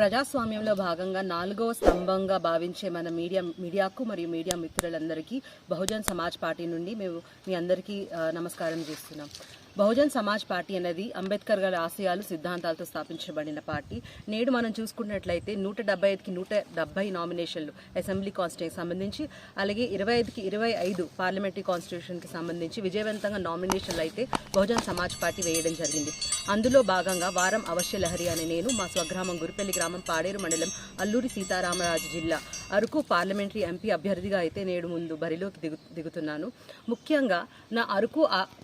ప్రజాస్వామ్యంలో భాగంగా నాలుగవ స్తంభంగా భావించే మన మీడియా మీడియాకు మరియు మీడియా మిత్రులందరికీ బహుజన్ సమాజ్ పార్టీ నుండి మేము మీ అందరికీ నమస్కారం చేస్తున్నాం. బహుజన్ సమాజ్ పార్టీ అనేది అంబేద్కర్ గారి ఆశయాలు సిద్ధాంతాలతో స్థాపించబడిన పార్టీ. నేడు మనం చూసుకున్నట్లయితే నూట డెబ్బై ఐదుకి నూట డెబ్బై నామినేషన్లు అసెంబ్లీ కాన్స్టిట్యూన్సీకి సంబంధించి అలాగే ఇరవై ఐదుకి ఇరవై ఐదు పార్లమెంటరీ కాన్స్టిట్యూషన్కి సంబంధించి విజయవంతంగా నామినేషన్లు అయితే బహుజన్ సమాజ్ పార్టీ వేయడం జరిగింది. అందులో భాగంగా వారం అవశ్య లహరి అనే నేను మా స్వగ్రామం గురిపల్లి గ్రామం పాడేరు మండలం అల్లూరి సీతారామరాజు జిల్లా అరకు పార్లమెంటరీ ఎంపీ అభ్యర్థిగా అయితే నేడు ముందు బరిలోకి దిగు దిగుతున్నాను. ముఖ్యంగా నా అరకు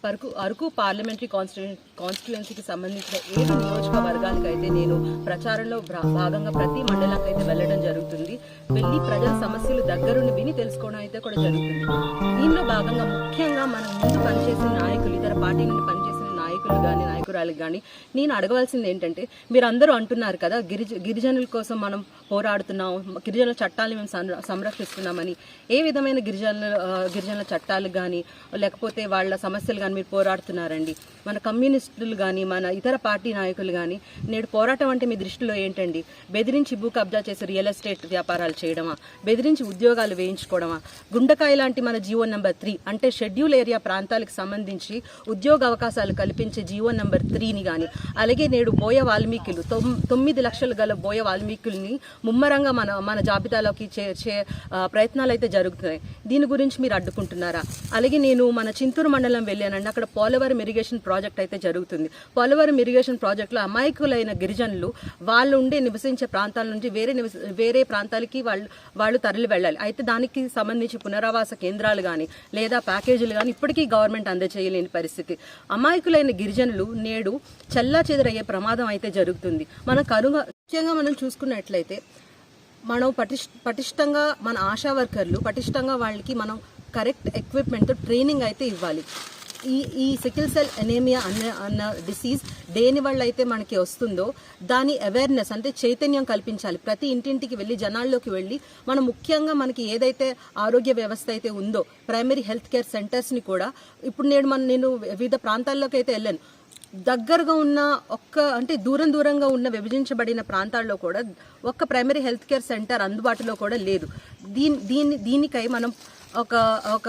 అరకు అరకు పార్లమెంటరీ కాన్స్టిట్యూ కాన్స్టిట్యుయెన్సీకి సంబంధించిన ఏడు నియోజకవర్గాలకు అయితే నేను ప్రచారంలో భాగంగా ప్రతి మండలానికి అయితే వెళ్ళడం జరుగుతుంది. వెళ్ళి ప్రజల సమస్యలు దగ్గరుండి విని తెలుసుకోవడం అయితే కూడా జరుగుతుంది. దీనిలో భాగంగా ముఖ్యంగా మనం ముందు పనిచేసిన నాయకులు ఇతర పార్టీ నుండి నాయకులు కానీ నాయకురాలకు కానీ నేను అడగవలసింది ఏంటంటే మీరు అందరూ అంటున్నారు కదా గిరిజ గిరిజనుల కోసం మనం పోరాడుతున్నాం గిరిజనుల చట్టాలను మేము సంరక్షిస్తున్నామని. ఏ విధమైన గిరిజనుల గిరిజనుల చట్టాలు కానీ లేకపోతే వాళ్ళ సమస్యలు కానీ మీరు పోరాడుతున్నారండి? మన కమ్యూనిస్టులు కానీ మన ఇతర పార్టీ నాయకులు కానీ నేడు పోరాటం అంటే మీ దృష్టిలో ఏంటండి? బెదిరించి భూ కబ్జా చేసి రియల్ ఎస్టేట్ వ్యాపారాలు చేయడమా? బెదిరించి ఉద్యోగాలు వేయించుకోవడమా? గుండకాయ లాంటి మన జీవో నెంబర్ త్రీ అంటే షెడ్యూల్ ఏరియా ప్రాంతాలకు సంబంధించి ఉద్యోగ అవకాశాలు కల్పించి జీవో నెంబర్ త్రీని కానీ అలాగే నేడు బోయ వాల్మీకులు తొమ్మిది లక్షలు గల బోయ వాల్మీకుల్ని ముమ్మరంగా మన మన జాబితాలోకి చేర్చే ప్రయత్నాలు అయితే జరుగుతున్నాయి. దీని గురించి మీరు అడ్డుకుంటున్నారా? అలాగే నేను మన చింతూరు మండలం వెళ్ళానండి. అక్కడ పోలవరం ఇరిగేషన్ ప్రాజెక్ట్ అయితే జరుగుతుంది. పోలవరం ఇరిగేషన్ ప్రాజెక్టులో అమాయకులైన గిరిజనులు వాళ్ళు ఉండే నివసించే ప్రాంతాల నుంచి వేరే నివస వేరే ప్రాంతాలకి వాళ్ళు వాళ్ళు తరలి వెళ్ళాలి. అయితే దానికి సంబంధించి పునరావాస కేంద్రాలు కానీ లేదా ప్యాకేజీలు కానీ ఇప్పటికీ గవర్నమెంట్ అందజేయలేని పరిస్థితి. అమాయకులైన గిరిజనులు నేడు చల్లా చెదరయ్యే ప్రమాదం అయితే జరుగుతుంది. మన కరుగా ముఖ్యంగా మనం చూసుకున్నట్లయితే మనం పటిష్ పటిష్టంగా మన ఆశా వర్కర్లు పటిష్టంగా వాళ్ళకి మనం కరెక్ట్ ఎక్విప్మెంట్తో ట్రైనింగ్ అయితే ఇవ్వాలి. ఈ ఈ సికిల్ సెల్ ఎనేమియా అన్న అన్న డిసీజ్ దేని వల్ల అయితే మనకి వస్తుందో దాని అవేర్నెస్ అంటే చైతన్యం కల్పించాలి. ప్రతి ఇంటింటికి వెళ్ళి జనాల్లోకి వెళ్ళి మనం ముఖ్యంగా మనకి ఏదైతే ఆరోగ్య వ్యవస్థ అయితే ఉందో ప్రైమరీ హెల్త్ కేర్ సెంటర్స్ని కూడా ఇప్పుడు నేను మన నేను వివిధ ప్రాంతాల్లోకి అయితే వెళ్ళాను. దగ్గరగా ఉన్న ఒక్క అంటే దూరం దూరంగా ఉన్న విభజించబడిన ప్రాంతాల్లో కూడా ఒక్క ప్రైమరీ హెల్త్ కేర్ సెంటర్ అందుబాటులో కూడా లేదు. దీని దీని దీనికై మనం ఒక ఒక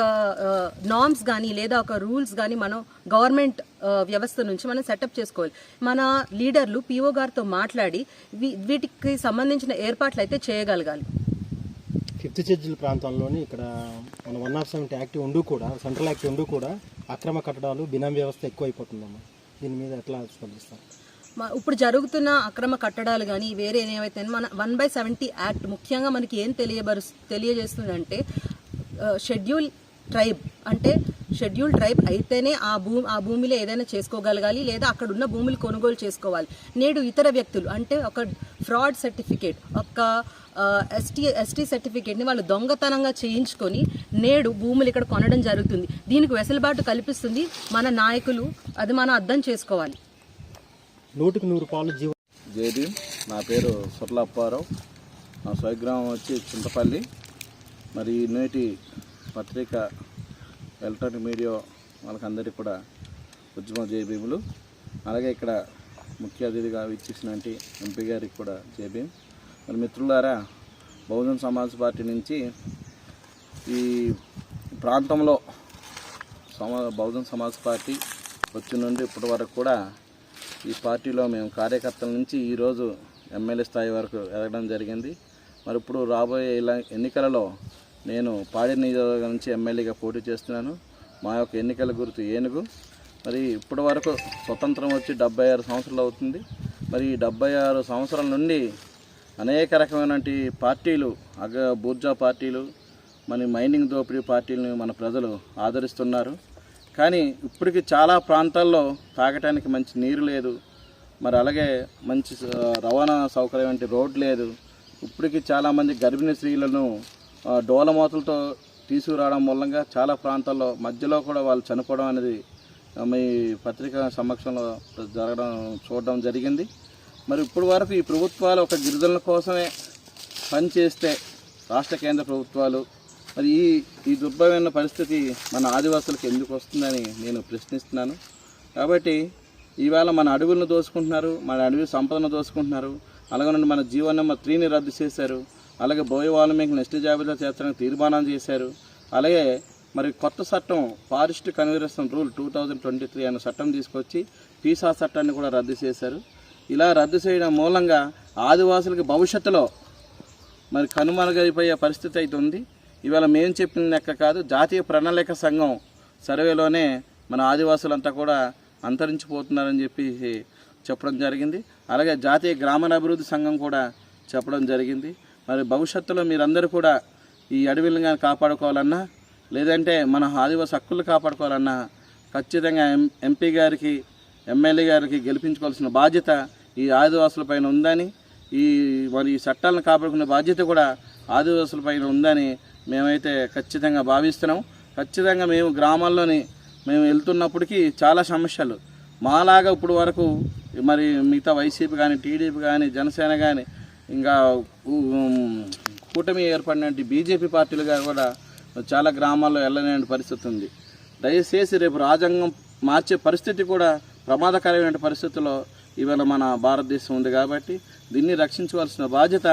నామ్స్ కానీ లేదా ఒక రూల్స్ కానీ మనం గవర్నమెంట్ వ్యవస్థ నుంచి మనం సెటప్ చేసుకోవాలి. మన లీడర్లు పిఓ గారితో మాట్లాడి వీటికి సంబంధించిన ఏర్పాట్లు అయితే చేయగలగాలి. ఫిఫ్త్ చెడ్జిల్ ప్రాంతంలోని ఇక్కడ మన వన్ నాట్ సెవెంటీ యాక్ట్ ఉండు కూడా సెంట్రల్ యాక్ట్ ఉండు కూడా అక్రమ కట్టడాలు బినామీ వ్యవస్థ ఎక్కువ అయిపోతుందమ్మా దీని మీద ఎట్లా స్పందిస్తారు? మ- ఇప్పుడు జరుగుతున్న అక్రమ కట్టడాలు కానీ వేరే ఏవైతే మన వన్ బై సెవెంటీ యాక్ట్ ముఖ్యంగా మనకి ఏం తెలియబరు తెలియజేస్తుందంటే షెడ్యూల్ ట్రైబ్ అంటే షెడ్యూల్ ట్రైబ్ అయితేనే ఆ భూమి ఆ భూమిలో ఏదైనా చేసుకోగలగాలి లేదా అక్కడ ఉన్న భూములు కొనుగోలు చేసుకోవాలి. నేడు ఇతర వ్యక్తులు అంటే ఒక ఫ్రాడ్ సర్టిఫికేట్ ఒక ఎస్టీ ఎస్టీ సర్టిఫికేట్ని వాళ్ళు దొంగతనంగా చేయించుకొని నేడు భూములు ఇక్కడ కొనడం జరుగుతుంది. దీనికి వెసులుబాటు కల్పిస్తుంది మన నాయకులు అది మనం అర్థం చేసుకోవాలి. నూటికి నూరు పాలు జీవ జేడి నా పేరు సుర్ల అప్పారావు నా స్వగ్రామం వచ్చి చింతపల్లి. మరి నేటి పత్రిక ఎలక్ట్రానిక్ మీడియా వాళ్ళకందరికీ కూడా ఉద్యమ జయభీములు. అలాగే ఇక్కడ ముఖ్య అతిథిగా ఇచ్చేసినటువంటి ఎంపీ గారికి కూడా జయభీం. మరి మిత్రులారా బహుజన్ సమాజ్ పార్టీ నుంచి ఈ ప్రాంతంలో సమా బహుజన్ సమాజ్ పార్టీ వచ్చి నుండి ఇప్పటి వరకు కూడా ఈ పార్టీలో మేము కార్యకర్తల నుంచి ఈరోజు ఎమ్మెల్యే స్థాయి వరకు ఎదగడం జరిగింది. మరి ఇప్పుడు రాబోయే ఇలా ఎన్నికలలో నేను పాడి నియోజకవర్గం నుంచి ఎమ్మెల్యేగా పోటీ చేస్తున్నాను. మా యొక్క ఎన్నికల గుర్తు ఏనుగు. మరి ఇప్పటి వరకు స్వతంత్రం వచ్చి డెబ్బై ఆరు సంవత్సరాలు అవుతుంది. మరి ఈ డెబ్బై ఆరు సంవత్సరాల నుండి అనేక రకమైనటువంటి పార్టీలు అగ బూర్జా పార్టీలు మన మైనింగ్ దోపిడీ పార్టీలను మన ప్రజలు ఆదరిస్తున్నారు. కానీ ఇప్పటికి చాలా ప్రాంతాల్లో తాగటానికి మంచి నీరు లేదు. మరి అలాగే మంచి రవాణా సౌకర్యం వంటి రోడ్ లేదు. ఇప్పటికి చాలామంది గర్భిణీ స్త్రీలను ఆ, డోలమోతలతో తీసుకురావడం మూలంగా చాలా ప్రాంతాల్లో మధ్యలో కూడా వాళ్ళు చనిపోవడం అనేది మీ పత్రిక సమక్షంలో జరగడం చూడడం జరిగింది. మరి ఇప్పటి వరకు ఈ ప్రభుత్వాలు ఒక గిరిజనుల కోసమే పనిచేస్తే రాష్ట్ర కేంద్ర ప్రభుత్వాలు మరి ఈ ఈ దుర్భమైన పరిస్థితి మన ఆదివాసులకు ఎందుకు వస్తుందని నేను ప్రశ్నిస్తున్నాను. కాబట్టి ఈవేళ మన అడవులను దోసుకుంటున్నారు మన అడవి సంపదను దోసుకుంటున్నారు అలాగే మన జీవో నెంబర్ త్రీని రద్దు చేశారు. అలాగే బోయ వాల్మీకి నెక్స్ట్ జాబితా చేర్చడానికి తీర్మానం చేశారు. అలాగే మరి కొత్త చట్టం forest conversion rule two thousand twenty three అనే చట్టం తీసుకొచ్చి పీసా చట్టాన్ని కూడా రద్దు చేశారు. ఇలా రద్దు చేయడం మూలంగా ఆదివాసులకి భవిష్యత్తులో మరి కనుమరుగైపోయే పరిస్థితి అయితే ఉంది. ఇవాళ మేము చెప్పిన లెక్క కాదు జాతీయ ప్రణాళిక సంఘం సర్వేలోనే మన ఆదివాసులంతా కూడా అంతరించిపోతున్నారని చెప్పేసి చెప్పడం జరిగింది. అలాగే జాతీయ గ్రామీణాభివృద్ధి సంఘం కూడా చెప్పడం జరిగింది. మరి భవిష్యత్తులో మీరందరూ కూడా ఈ అడవిలను కానీ కాపాడుకోవాలన్నా లేదంటే మన ఆదివాసి హక్కులు కాపాడుకోవాలన్నా ఖచ్చితంగా ఎం ఎంపీ గారికి ఎమ్మెల్యే గారికి గెలిపించుకోవాల్సిన బాధ్యత ఈ ఆదివాసుల పైన ఉందని ఈ మరి ఈ చట్టాలను కాపాడుకునే బాధ్యత కూడా ఆదివాసుల పైన ఉందని మేమైతే ఖచ్చితంగా భావిస్తున్నాం. ఖచ్చితంగా మేము గ్రామాల్లోని మేము వెళ్తున్నప్పటికీ చాలా సమస్యలు. మాలాగా ఇప్పుడు వరకు మరి మిగతా వైసీపీ కానీ టీడీపీ కానీ జనసేన కానీ ఇంకా కూటమి ఏర్పడినటువంటి బీజేపీ పార్టీలుగా కూడా చాలా గ్రామాల్లో వెళ్ళలేని పరిస్థితి ఉంది. దయచేసి రేపు రాజ్యాంగం మార్చే పరిస్థితి కూడా ప్రమాదకరమైన పరిస్థితుల్లో ఇవాళ మన భారతదేశం ఉంది కాబట్టి దీన్ని రక్షించవలసిన బాధ్యత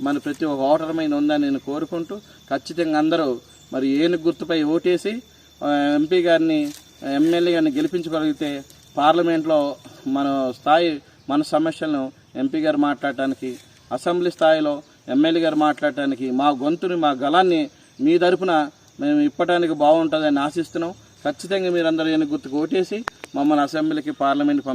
మన ప్రతి ఒక్క ఓటర్ మీద ఉందని నేను కోరుకుంటూ ఖచ్చితంగా అందరూ మరి ఏనుగు గుర్తుపై ఓటేసి ఎంపీ గారిని ఎమ్మెల్యే గారిని గెలిపించగలిగితే పార్లమెంట్లో మన స్థాయి మన సమస్యలను ఎంపీ గారు మాట్లాడటానికి అసెంబ్లీ స్థాయిలో ఎమ్మెల్యే గారు మాట్లాడటానికి మా గొంతుని మా గలాన్ని మీ తరఫున మేము ఇప్పటానికి బాగుంటుందని ఆశిస్తున్నాం. ఖచ్చితంగా మీరందరూ ఏనుగు గుర్తుకు ఓటేసి మమ్మల్ని అసెంబ్లీకి పార్లమెంట్